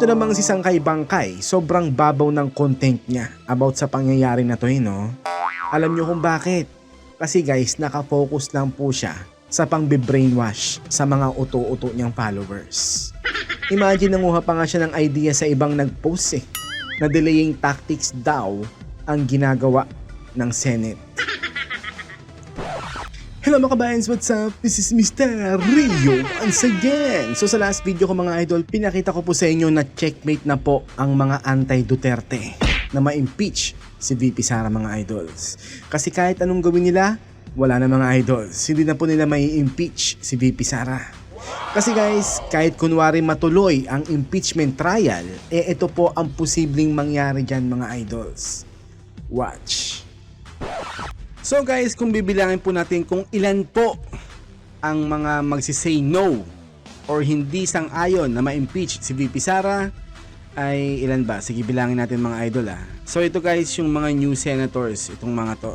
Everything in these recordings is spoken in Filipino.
ito namang si Sangkay Bangkay, sobrang babaw ng content niya about sa pangyayari na to eh, no? Alam nyo kung bakit? Kasi guys, nakafocus lang po siya sa pang-brainwash sa mga uto-uto niyang followers. Imagine nanguha pa nga siya ng idea sa ibang nag-post eh, na delaying tactics daw ang ginagawa ng Senate. Hello mga kabayans, what's up? This is Mr. Rio once again. So sa last video ko mga idol, pinakita ko po sa inyo na checkmate na po ang mga anti-Duterte na ma-impeach si VP Sara mga idols. Kasi kahit anong gawin nila, wala na mga idols. Hindi na po nila mai impeach si VP Sara. Kasi guys, kahit kunwari matuloy ang impeachment trial, eh ito po ang posibleng mangyari dyan mga idols. Watch. So guys, kung bibilangin po natin kung ilan po ang mga magsisay no or hindi sang-ayon na ma-impeach si VP Sara ay ilan ba? Sige bilangin natin mga idol ah. So ito guys yung mga new senators, itong mga to.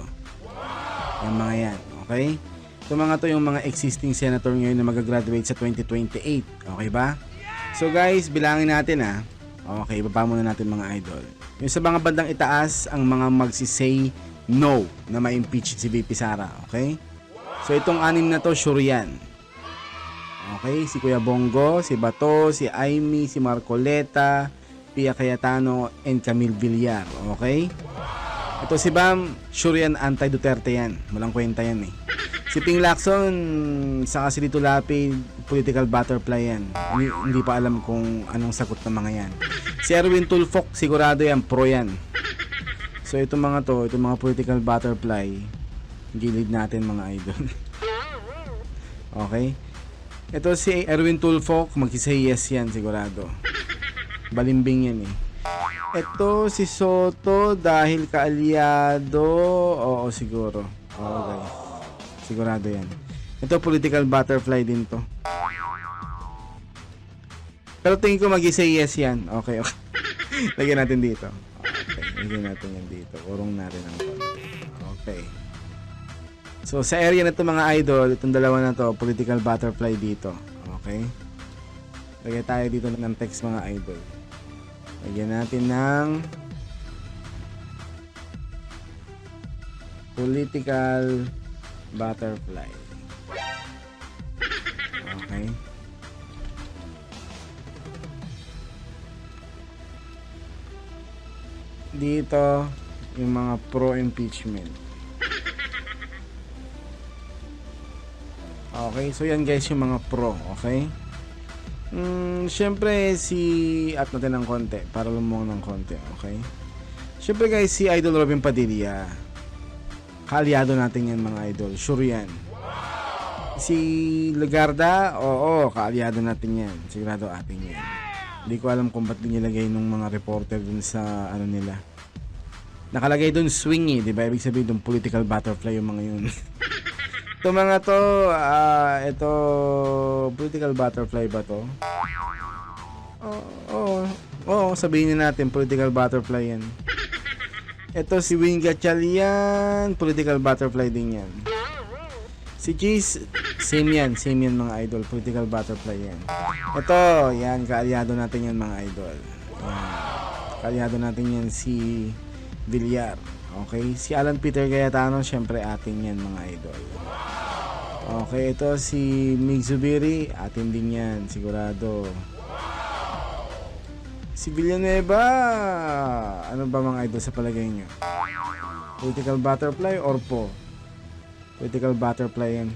Yung mga yan, okay? Itong mga to yung mga existing senator ngayon na magagraduate sa 2028, okay ba? So guys, bilangin natin ah. Okay, baba muna natin mga idol. Yung sa mga bandang itaas, ang mga magsisay no na ma-impeach si VP Sara, okay? So itong anim na to, sure yan. Okay, si Kuya Bongo, si Bato, si Aimee, si Marcoleta, Pia Cayetano, and Camille Villar, okay? Ito si Bam, sure yan, anti-Duterte yan. Walang kwenta yan eh. Si Ping Lacson, saka si Lito Lapid, political butterfly yan. Hindi, hindi pa alam kung anong sagot ng mga yan. Si Erwin Tulfok, sigurado yan, pro yan. So itong mga to, itong mga political butterfly, gilid natin mga idol. okay? Ito si Erwin Tulfok, magsisay yes yan sigurado. Balimbing yan eh. Ito si Soto dahil kaalyado, oo siguro. Guys. Sigurado yan. Ito political butterfly din to. Pero tingin ko mag-say yes yan. Okay, okay. Lagyan natin dito. Lagyan natin yan dito. Urong natin ang konti. Okay. So, sa area na to mga idol, itong dalawa na to, political butterfly dito. Okay? Lagyan tayo dito ng text mga idol. Lagyan natin ng political butterfly. Dito, yung mga pro-impeachment. Okay, so yan guys yung mga pro, okay? Mm, syempre si at natin ng konti para lumong ng konti, okay? Syempre guys si Idol Robin Padilla. Kaalyado natin yan mga idol, sure yan. Si Lagarda, oo, kaalyado natin yan. Sigurado atin yan. Hindi ko alam kung ba't nilagay nung mga reporter dun sa ano nila. Nakalagay dun swing eh, di ba? Ibig sabihin dun political butterfly yung mga yun. Ito mga to, ah, ito, political butterfly ba to? Oo, oh, oh, sabihin na natin, political butterfly yan. Ito si Wing Gatchalian, political butterfly din yan. Si Cheese, same yan, same yan mga idol, political butterfly yan. Ito, yan, kaalyado natin yan mga idol. Yan. Kaalyado natin yan si Villar. Okay, si Alan Peter Cayetano, syempre atin yan mga idol. Okay, ito si Mig Zubiri, atin din yan, sigurado. Si Villanueva, ano ba mga idol sa palagay nyo? Political butterfly or po? Political butterfly yan.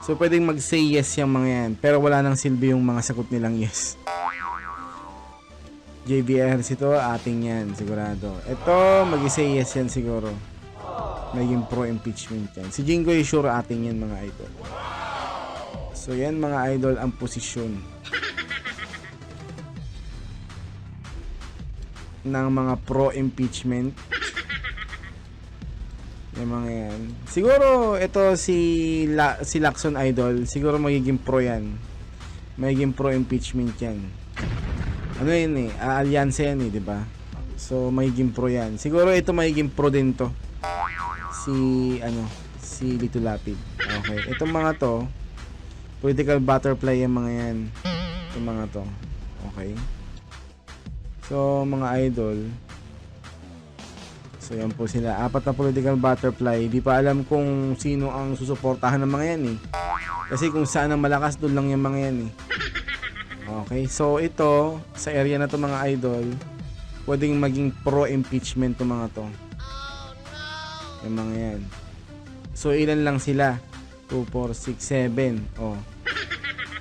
So pwedeng mag-say yes yung mga yan, pero wala nang silbi yung mga sagot nilang yes. JBR to, ating yan, sigurado. Ito, mag-say yes yan siguro. Maging pro-impeachment yan. Si Jingo ay sure ating yan mga idol. So yan mga idol ang posisyon ng mga pro-impeachment. Yung mga yan. Siguro ito si La, si Lacson Idol, siguro magiging pro yan. Magiging pro-impeachment yan. Ano yun eh, aalyansa yan eh, di ba? So magiging pro yan. Siguro ito magiging pro din to. Si ano, si Lito Lapid. Okay, itong mga to, political butterfly yung mga yan. Itong mga to. Okay. So, mga idol. So, yan po sila. Apat na political butterfly. Di pa alam kung sino ang susuportahan ng mga yan eh. Kasi kung saan ang malakas, doon lang yung mga yan eh. Okay, so ito, sa area na to mga idol, pwedeng maging pro-impeachment to mga to. Yung mga yan. So, ilan lang sila? 2, 4, 6, 7. Oh.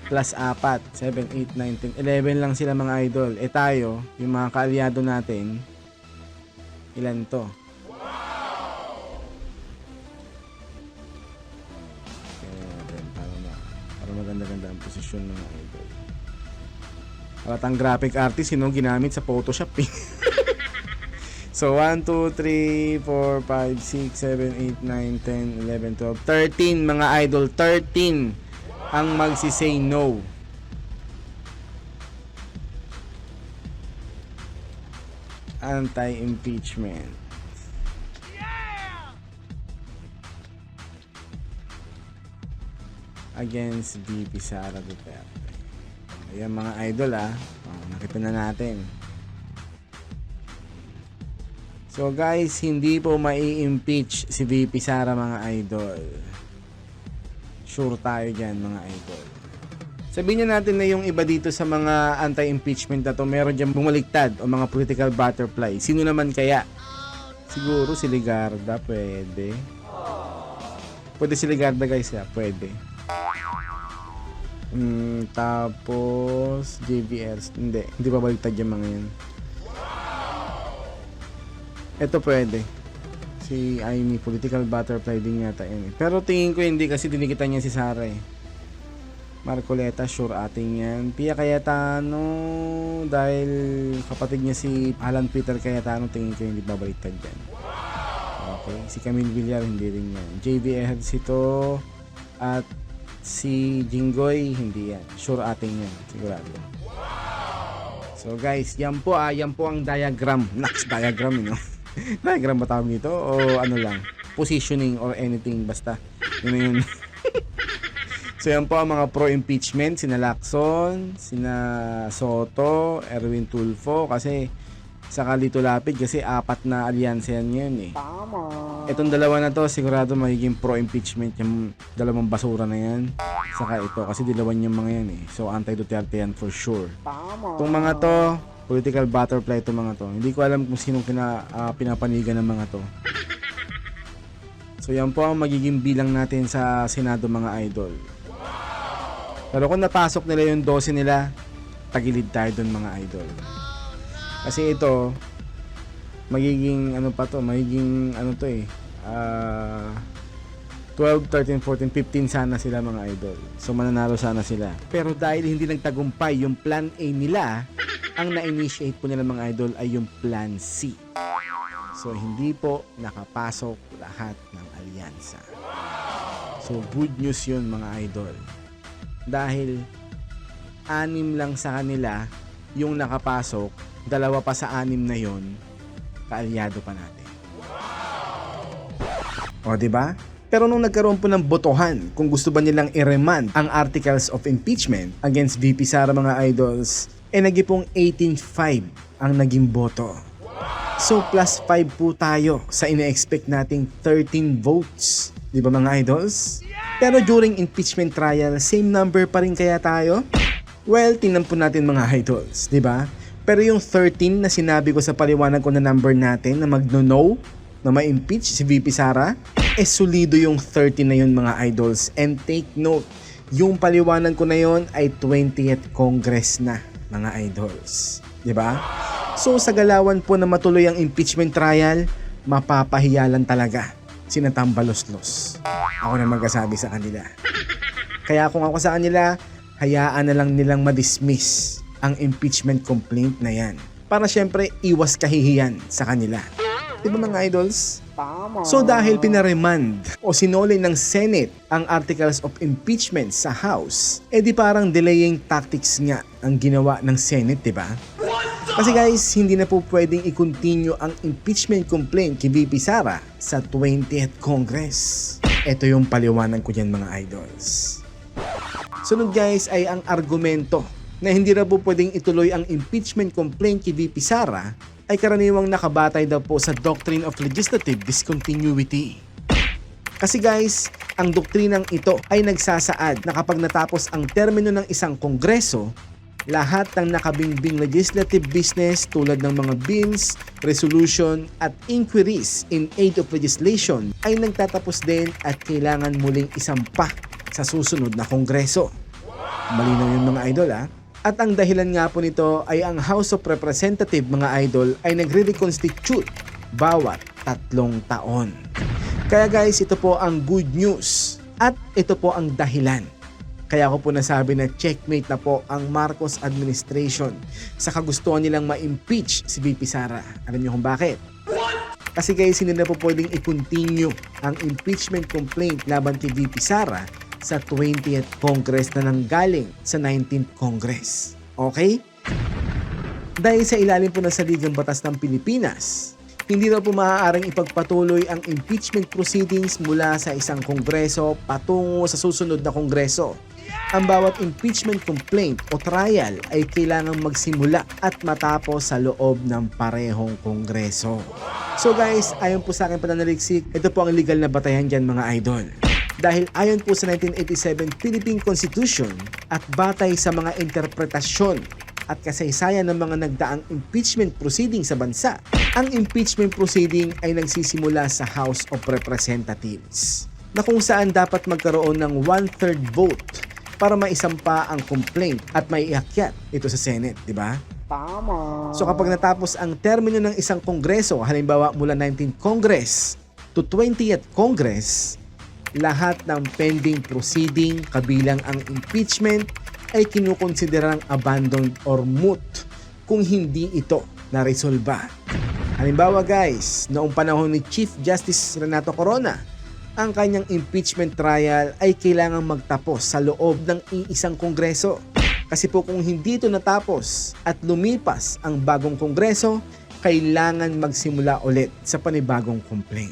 Plus 4. 7, 8, 9, 10. 11 lang sila mga idol. Eh tayo, yung mga kaalyado natin, ilan to? Kaya natin, para, ma para maganda-ganda ang posisyon ng mga idol. Palatang graphic artist, sino ginamit sa Photoshop eh. So, 1, 2, 3, 4, 5, 6, 7, 8, 9, 10, 11, 12, 13 mga idol, 13 ang magsisay no. Anti-impeachment. Against VP Sara Duterte. Ayan mga idol ah. Oh, nakita na natin. So guys, hindi po mai-impeach si VP Sara mga idol. Sure tayo dyan mga idol. Sabihin na natin na yung iba dito sa mga anti-impeachment na to, meron dyan bumaliktad o mga political butterfly. Sino naman kaya? Siguro si Ligarda, pwede. Pwede si Ligarda guys ya, pwede. Mm, tapos JVS, hindi, hindi pa baliktad yung mga yan. Ito pwede. Si Amy, political butterfly din yata yun. eh. Pero tingin ko hindi kasi dinikitan niya si Sara eh. Marcoleta, sure ating yan. Pia Cayetano, dahil kapatid niya si Alan Peter Cayetano, tingin ko hindi babaliktad dyan. Okay. Si Camille Villar, hindi rin yan. JV Eheads ito. At si Jinggoy, hindi yan. Sure ating yan. Sigurado. So guys, yan po ah, yan po ang diagram. Next diagram, you know. diagram ba tawag dito? O ano lang? Positioning or anything, basta. Yun na yun. So yan po ang mga pro-impeachment, sina Lacson, sina Soto, Erwin Tulfo, kasi sa Kalito Lapid, kasi apat na alyansa yan ngayon eh. Itong dalawa na to, sigurado magiging pro-impeachment yung dalawang basura na yan. Saka ito, kasi dilawan yung mga yan eh. So anti-Duterte yan for sure. Itong mga to, political butterfly itong mga to. Hindi ko alam kung sinong pina, ah, pinapanigan ng mga to. So yan po ang magiging bilang natin sa Senado mga idol. Pero kung napasok nila yung 12 nila, tagilid tayo dun mga idol. Kasi ito, magiging ano pa to, magiging ano to eh, ah 12, 13, 14, 15 sana sila mga idol. So mananalo sana sila. Pero dahil hindi nagtagumpay yung plan A nila, ang na-initiate po nila mga idol ay yung plan C. So hindi po nakapasok lahat ng alyansa. So good news yun mga idol. Dahil anim lang sa kanila yung nakapasok, dalawa pa sa anim na yon kaalyado pa natin. O, di ba? Pero nung nagkaroon po ng botohan kung gusto ba nilang i-remand ang articles of impeachment against VP Sara mga idols, eh naging 18-5 ang naging boto. So plus 5 po tayo sa ina-expect nating 13 votes. Di ba mga idols? Pero during impeachment trial, same number pa rin kaya tayo? Well, tingnan po natin mga idols, di ba? Pero yung 13 na sinabi ko sa paliwanag ko na number natin na magno-no na ma-impeach si VP Sara, eh solido yung 30 na yun mga idols. And take note, yung paliwanag ko na yun ay 20th Congress na mga idols. ba? So sa galawan po na matuloy ang impeachment trial, mapapahiyalan talaga sina Tambaloslos. Ako na magkasabi sa kanila. Kaya kung ako sa kanila, hayaan na lang nilang ma-dismiss ang impeachment complaint na yan. Para syempre iwas kahihiyan sa kanila. Di ba mga idols? So dahil pinaremand o sinole ng Senate ang articles of impeachment sa House, eh di parang delaying tactics nga ang ginawa ng Senate, di ba? Kasi guys, hindi na po pwedeng i-continue ang impeachment complaint kay VP Sara sa 20th Congress. Ito yung paliwanag ko dyan mga idols. Sunod guys ay ang argumento na hindi na po pwedeng ituloy ang impeachment complaint kay VP Sara ay karaniwang nakabatay daw po sa Doctrine of Legislative Discontinuity. Kasi guys, ang doktrinang ito ay nagsasaad na kapag natapos ang termino ng isang kongreso, lahat ng nakabingbing legislative business tulad ng mga bills, resolution at inquiries in aid of legislation ay nagtatapos din at kailangan muling isampa sa susunod na kongreso. Malinaw yung mga idol ah. At ang dahilan nga po nito ay ang House of Representative mga idol ay nagre-reconstitute bawat tatlong taon. Kaya guys, ito po ang good news at ito po ang dahilan. Kaya ko po nasabi na checkmate na po ang Marcos administration sa kagustuhan nilang ma-impeach si VP Sara. Alam niyo kung bakit? Kasi guys, hindi na po pwedeng i-continue ang impeachment complaint laban kay VP Sara sa 20th Congress na nanggaling sa 19th Congress. Okay? Dahil sa ilalim po ng saligang batas ng Pilipinas, hindi na po maaaring ipagpatuloy ang impeachment proceedings mula sa isang kongreso patungo sa susunod na kongreso. Ang bawat impeachment complaint o trial ay kailangang magsimula at matapos sa loob ng parehong kongreso. So guys, ayon po sa akin pananaliksik, ito po ang legal na batayan dyan mga idol. Dahil ayon po sa 1987 Philippine Constitution at batay sa mga interpretasyon at kasaysayan ng mga nagdaang impeachment proceeding sa bansa, ang impeachment proceeding ay nagsisimula sa House of Representatives na kung saan dapat magkaroon ng one-third vote para maisampa ang complaint at maiakyat ito sa Senate, di ba? Tama. So kapag natapos ang termino ng isang kongreso, halimbawa mula 19th Congress to 20th Congress, lahat ng pending proceeding kabilang ang impeachment ay kinukonsiderang abandoned or moot kung hindi ito na-resolba. Halimbawa guys, noong panahon ni Chief Justice Renato Corona, ang kanyang impeachment trial ay kailangang magtapos sa loob ng iisang kongreso. Kasi po kung hindi ito natapos at lumipas ang bagong kongreso, kailangan magsimula ulit sa panibagong complaint.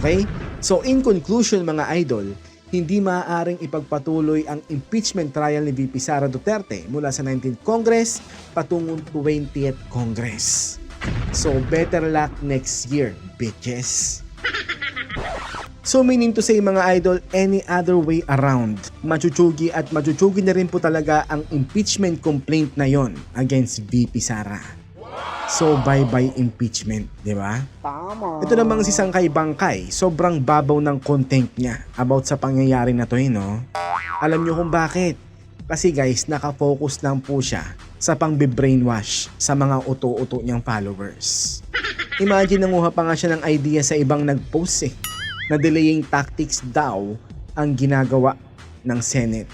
Okay? So in conclusion mga idol, hindi maaaring ipagpatuloy ang impeachment trial ni VP Sara Duterte mula sa 19th Congress patungong 20th Congress. So better luck next year, bitches. So meaning to say mga idol, any other way around, machuchugi at machuchugi na rin po talaga ang impeachment complaint na yon against VP Sara. So bye-bye impeachment, di ba? Tama. Ito namang si Sangkay Bangkay, sobrang babaw ng content niya about sa pangyayari na to eh, no? Alam niyo kung bakit? Kasi guys, nakafocus lang po siya sa pang-brainwash sa mga uto-uto niyang followers. Imagine nanguha pa nga siya ng idea sa ibang nag-post eh, na delaying tactics daw ang ginagawa ng Senate.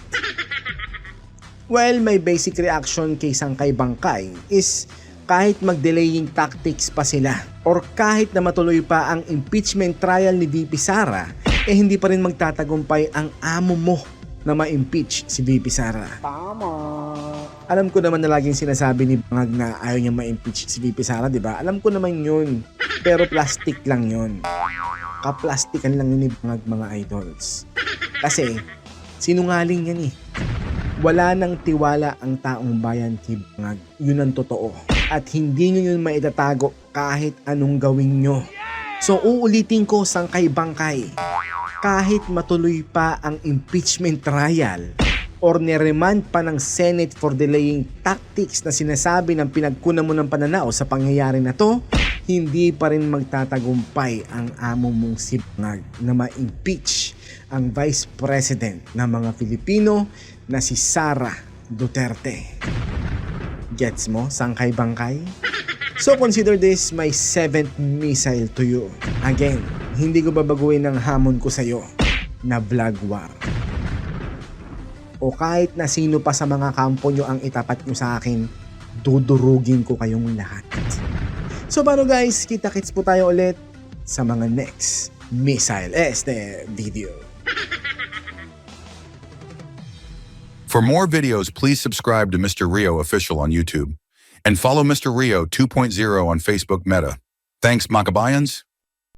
Well, my basic reaction kay Sangkay Bangkay is kahit mag-delaying tactics pa sila or kahit na matuloy pa ang impeachment trial ni VP Sara, eh hindi pa rin magtatagumpay ang amo mo na ma-impeach si VP Sara. Tama. Alam ko naman na laging sinasabi ni Bangag na ayaw niya ma-impeach si VP Sara, di ba? Alam ko naman yun. Pero plastic lang yun. Kaplastikan lang yun ni Bangag mga idols. Kasi, sinungaling yan eh. Wala nang tiwala ang taong bayan kay Bangag. Yun ang totoo. At hindi nyo yun maitatago kahit anong gawin nyo. So uulitin ko sangkay bangkay. Kahit matuloy pa ang impeachment trial or niremand pa ng Senate for delaying tactics na sinasabi ng pinagkunan mo ng pananaw sa pangyayari na to, hindi pa rin magtatagumpay ang amo mong si na ma-impeach ang Vice President ng mga Pilipino na si Sara Duterte. Gets mo, sangkay bangkay? So consider this my seventh missile to you. Again, hindi ko babaguhin ang hamon ko sa'yo na vlog war. O kahit na sino pa sa mga kampo nyo ang itapat nyo sa akin, dudurugin ko kayong lahat. So paano guys, kita-kits po tayo ulit sa mga next missile este video. For more videos, please subscribe to Mr. Rio Official on YouTube and follow Mr. Rio 2.0 on Facebook Meta. Thanks, Makabayans.